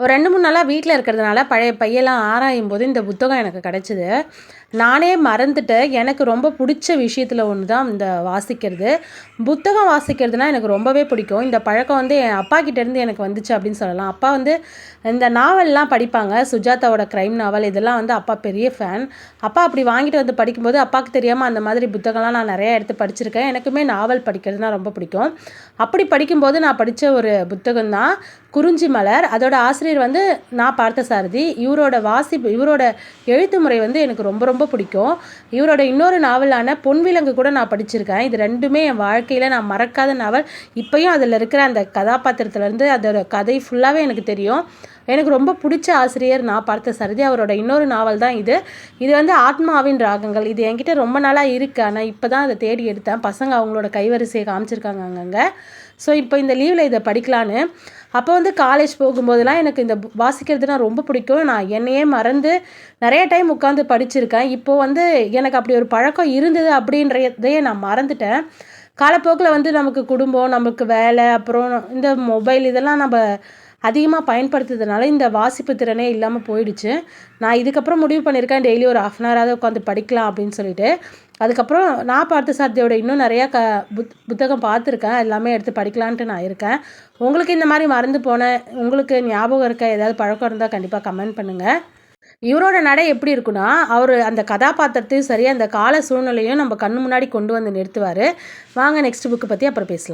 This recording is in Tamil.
ஒரு ரெண்டு மூணு நாளாக வீட்டில் இருக்கிறதுனால பழைய பையெல்லாம் ஆராயும் போது இந்த புத்தகம் எனக்கு கிடச்சிது. நானே மறந்துட்டு எனக்கு ரொம்ப பிடிச்ச விஷயத்தில் ஒன்று தான் இந்த வாசிக்கிறது. புத்தகம் வாசிக்கிறதுனா எனக்கு ரொம்பவே பிடிக்கும். இந்த பழக்கம் வந்து என் அப்பா கிட்டேருந்து எனக்கு வந்துச்சு அப்படின்னு சொல்லலாம். அப்பா வந்து இந்த நாவல்லாம் படிப்பாங்க. சுஜாதாவோட க்ரைம் நாவல் இதெல்லாம் வந்து அப்பா பெரிய ஃபேன் அப்பா அப்படி வாங்கிட்டு வந்து படிக்கும்போது அப்பாவுக்கு தெரியாமல் அந்த மாதிரி புத்தகம்லாம் நான் நிறையா எடுத்து படிச்சிருக்கேன். எனக்குமே நாவல் படிக்கிறதுனா ரொம்ப பிடிக்கும். அப்படி படிக்கும்போது நான் படித்த ஒரு புத்தகம் தான் குறிஞ்சி மலர். அதோட ஆசிரியர் வந்து நான் பார்த்த சாரதி. இவரோட வாசிப்பு இவரோட எழுத்து முறை வந்து எனக்கு ரொம்ப ரொம்ப பிடிக்கும். இவரோட இன்னொரு நாவலான பொன்விலங்கு கூட நான் படிச்சிருக்கேன். இது ரெண்டுமே என் வாழ்க்கையில் நான் மறக்காத நாவல். இப்போயும் அதில் இருக்கிற அந்த கதாபாத்திரத்துலேருந்து அதோட கதை ஃபுல்லாகவே எனக்கு தெரியும். எனக்கு ரொம்ப பிடிச்ச ஆசிரியர் நான் பார்த்த சரதி. அவரோட இன்னொரு நாவல் தான் இது. இது வந்து ஆத்மாவின் ராகங்கள். இது என்கிட்ட ரொம்ப நாளாக இருக்குது ஆனால் இப்போ தான் அதை தேடி எடுத்தேன். பசங்க அவங்களோட கைவரிசையை காமிச்சிருக்காங்க அங்கங்கே. ஸோ இப்போ இந்த லீவில் இதை படிக்கலான்னு. அப்போ வந்து காலேஜ் போகும்போதெல்லாம் எனக்கு இந்த வாசிக்கிறதுனா ரொம்ப பிடிக்கும். நான் என்னையே மறந்து நிறைய டைம் உட்காந்து படிச்சிருக்கேன். இப்போது வந்து எனக்கு அப்படி ஒரு பழக்கம் இருந்தது அப்படின்றதையே நான் மறந்துட்டேன். காலப்போக்கில் வந்து நமக்கு குடும்பம் நமக்கு வேலை அப்புறம் இந்த மொபைல் இதெல்லாம் நம்ம அதிகமாக பயன்படுத்துறதுனால இந்த வாசிப்பு திறனே இல்லாமல் போயிடுச்சு. நான் இதுக்கப்புறம் முடிவு பண்ணியிருக்கேன் டெய்லி ஒரு ஆஃப் அன் உட்காந்து படிக்கலாம் அப்படின்னு சொல்லிட்டு. அதுக்கப்புறம் நான் பார்த்த சாத்தியோட இன்னும் நிறையா க புத் புத்தகம் பார்த்துருக்கேன். எல்லாமே எடுத்து படிக்கலான்ட்டு நான் இருக்கேன். உங்களுக்கு இந்த மாதிரி மறந்து போன உங்களுக்கு ஞாபகம் இருக்க ஏதாவது பழக்கம் இருந்தால் கண்டிப்பாக கமெண்ட் பண்ணுங்கள் இவரோட நடை எப்படி இருக்குன்னா அவர் அந்த கதாபாத்திரத்தையும் சரி அந்த கால சூழ்நிலையும் நம்ம கண்ணு முன்னாடி கொண்டு வந்து நிறுத்துவார். வாங்க நெக்ஸ்ட் புக்கு பற்றி அப்புறம் பேசலாம்.